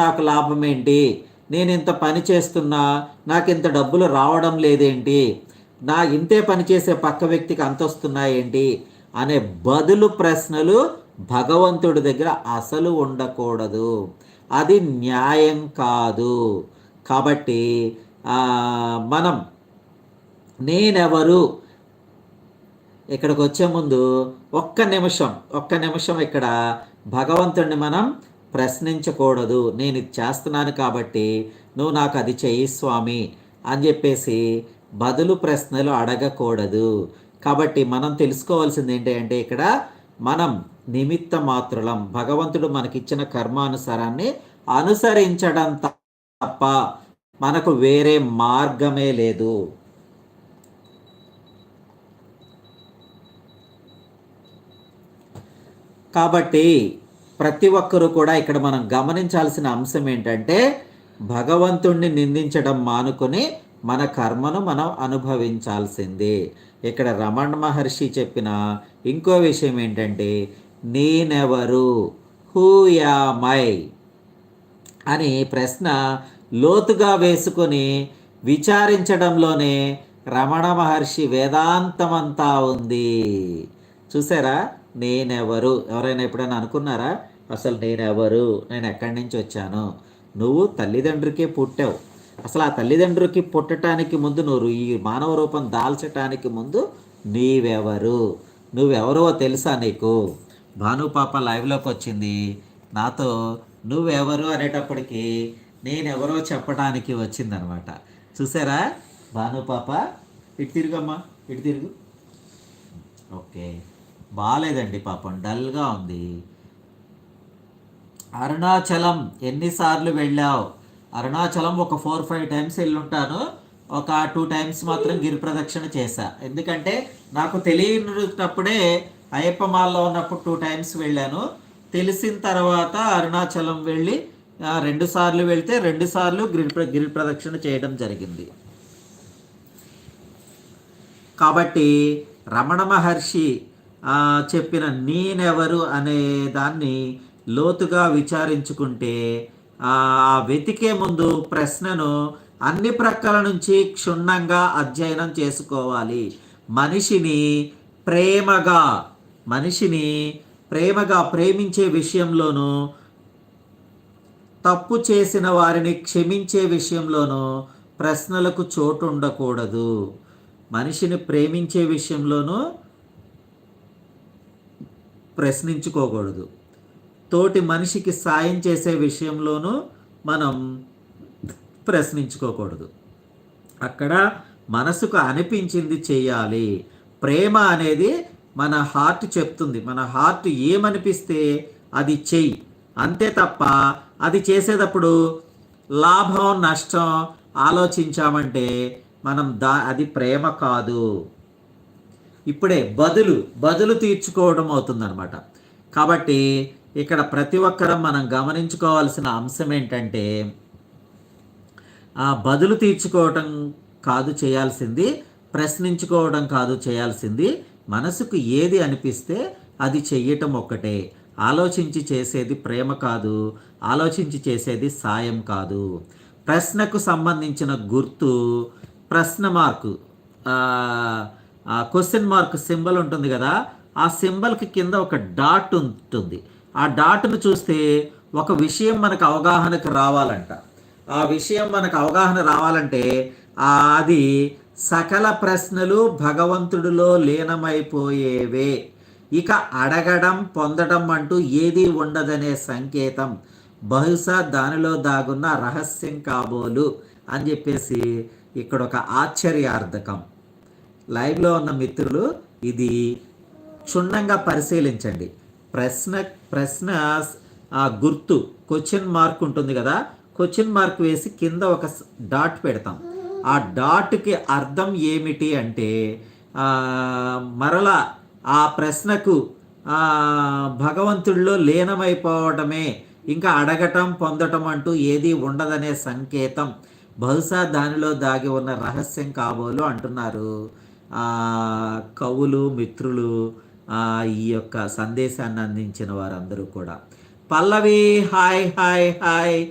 నాకు లాభం ఏంటి నేను ఇంత పని చేస్తున్నా నాకు ఇంత డబ్బులు రావడం లేదేంటి? నా ఇంతే పని చేసే పక్క వ్యక్తికి అంత వస్తున్నాయేంటి అనే బదులు ప్రశ్నలు భగవంతుడి దగ్గర అసలు ఉండకూడదు. అది న్యాయం కాదు. కాబట్టి మనం నేనెవరు? ఇక్కడికి వచ్చే ముందు ఒక్క నిమిషం ఒక్క నిమిషం ఇక్కడ భగవంతుడిని మనం ప్రశ్నించకూడదు. నేను ఇది చేస్తున్నాను కాబట్టి నువ్వు నాకు అది చెయ్యి స్వామి అని చెప్పేసి బదులు ప్రశ్నలు అడగకూడదు. కాబట్టి మనం తెలుసుకోవాల్సింది ఏంటంటే ఇక్కడ మనం నిమిత్త మాత్రులం. భగవంతుడు మనకిచ్చిన కర్మానుసారాన్ని అనుసరించడం తప్ప మనకు వేరే మార్గమే లేదు. కాబట్టి ప్రతి ఒక్కరూ కూడా ఇక్కడ మనం గమనించాల్సిన అంశం ఏంటంటే భగవంతుణ్ణి నిందించడం మానుకొని మన కర్మను మనం అనుభవించాల్సిందే. ఇక్కడ రమణ మహర్షి చెప్పిన ఇంకో విషయం ఏంటంటే నేనెవరు? హూయామై అని ప్రశ్న లోతుగా వేసుకొని విచారించడంలోనే రమణ మహర్షి వేదాంతమంతా ఉంది. చూసారా? నేనెవరు? ఎవరైనా ఎప్పుడైనా అనుకున్నారా? అసలు నేనెవరు? నేను ఎక్కడి నుంచి వచ్చాను? నువ్వు తల్లిదండ్రులకే పుట్టావు. అసలు ఆ తల్లిదండ్రులకి పుట్టడానికి ముందు నువ్వు ఈ మానవ రూపం దాల్చటానికి ముందు నీవెవరు? నువ్వెవరో తెలుసా నీకు? భాను పాప లైవ్లోకి వచ్చింది. నాతో నువ్వెవరు అనేటప్పటికి నేనెవరో చెప్పడానికి వచ్చిందనమాట. చూసారా? భానుపాప ఇటు తిరుగమ్మా ఇటు తిరుగు. ఓకే. బాగాలేదండి పాపం డల్గా ఉంది. అరుణాచలం ఎన్నిసార్లు వెళ్ళావు? అరుణాచలం ఒక ఫోర్ ఫైవ్ టైమ్స్ వెళ్ళుంటాను. ఒక టూ టైమ్స్ మాత్రం గిరి ప్రదక్షిణ చేశా. ఎందుకంటే నాకు తెలియనప్పుడే అయ్యప్ప మాల్లో ఉన్నప్పుడు టూ టైమ్స్ వెళ్ళాను. తెలిసిన తర్వాత అరుణాచలం వెళ్ళి రెండు సార్లు వెళ్తే రెండు సార్లు గిరి గిరి ప్రదక్షిణ చేయడం జరిగింది. కాబట్టి రమణ మహర్షి చెప్పిన నేనెవరు అనే దాన్ని లోతుగా విచారించుకుంటే ఆ ఆ వెతికే ముందు ప్రశ్నను అన్ని ప్రక్కల నుంచి క్షుణ్ణంగా అధ్యయనం చేసుకోవాలి. మనిషిని ప్రేమగా మనిషిని ప్రేమగా ప్రేమించే విషయంలోనూ తప్పు చేసిన వారిని క్షమించే విషయంలోనూ ప్రశ్నలకు చోటు ఉండకూడదు మనిషిని ప్రేమించే విషయంలోనూ ప్రశ్నించుకోకూడదు. తోటి మనిషికి సాయం చేసే విషయంలోనూ మనం ప్రశ్నించుకోకూడదు. అక్కడ మనసుకు అనిపించింది చేయాలి. ప్రేమ అనేది మన హార్ట్ చెప్తుంది. మన హార్ట్ ఏమనిపిస్తే అది చెయ్యి. అంతే తప్ప అది చేసేటప్పుడు లాభం నష్టం ఆలోచించామంటే మనం దా అది ప్రేమ కాదు. ఇప్పుడే బదులు బదులు తీర్చుకోవడం అవుతుందన్నమాట. కాబట్టి ఇక్కడ ప్రతి ఒక్కరం మనం గమనించుకోవాల్సిన అంశం ఏంటంటే ఆ బదులు తీర్చుకోవటం కాదు చేయాల్సింది ప్రశ్నించుకోవడం కాదు చేయాల్సింది మనసుకు ఏది అనిపిస్తే అది చెయ్యటం ఒక్కటే. ఆలోచించి చేసేది ప్రేమ కాదు ఆలోచించి చేసేది సాయం కాదు. ప్రశ్నకు సంబంధించిన గుర్తు ప్రశ్న మార్కు క్వశ్చన్ మార్క్ సింబల్ ఉంటుంది కదా ఆ సింబల్కి కింద ఒక డాట్ ఉంటుంది. ఆ డాట్ను చూస్తే ఒక విషయం మనకు అవగాహనకు రావాలంట. ఆ విషయం మనకు అవగాహన రావాలంటే అది సకల ప్రశ్నలు భగవంతుడిలో లీనమైపోయేవే. ఇక అడగడం పొందడం అంటూ ఏదీ ఉండదనే సంకేతం. బహుశా దానిలో దాగున్న రహస్యం కాబోలు అని చెప్పేసి ఇక్కడ ఒక ఆశ్చర్యార్థకం. లైవ్లో ఉన్న మిత్రులు ఇది క్షుణ్ణంగా పరిశీలించండి. ప్రశ్న ప్రశ్న ఆ గుర్తు క్వశ్చన్ మార్క్ ఉంటుంది కదా? క్వశ్చన్ మార్క్ వేసి కింద ఒక డాట్ పెడతాం. ఆ డాట్కి అర్థం ఏమిటి అంటే మరలా ఆ ప్రశ్నకు భగవంతుడిలో లీనమైపోవటమే. ఇంకా అడగటం పొందటం అంటూ ఏది ఉండదనే సంకేతం. బహుశా దానిలో దాగి ఉన్న రహస్యం కాబోలు అంటున్నారు. కవులు మిత్రులు ఈ యొక్క సందేశాన్ని అందించిన వారందరూ కూడా. Pallavi hi hi hi.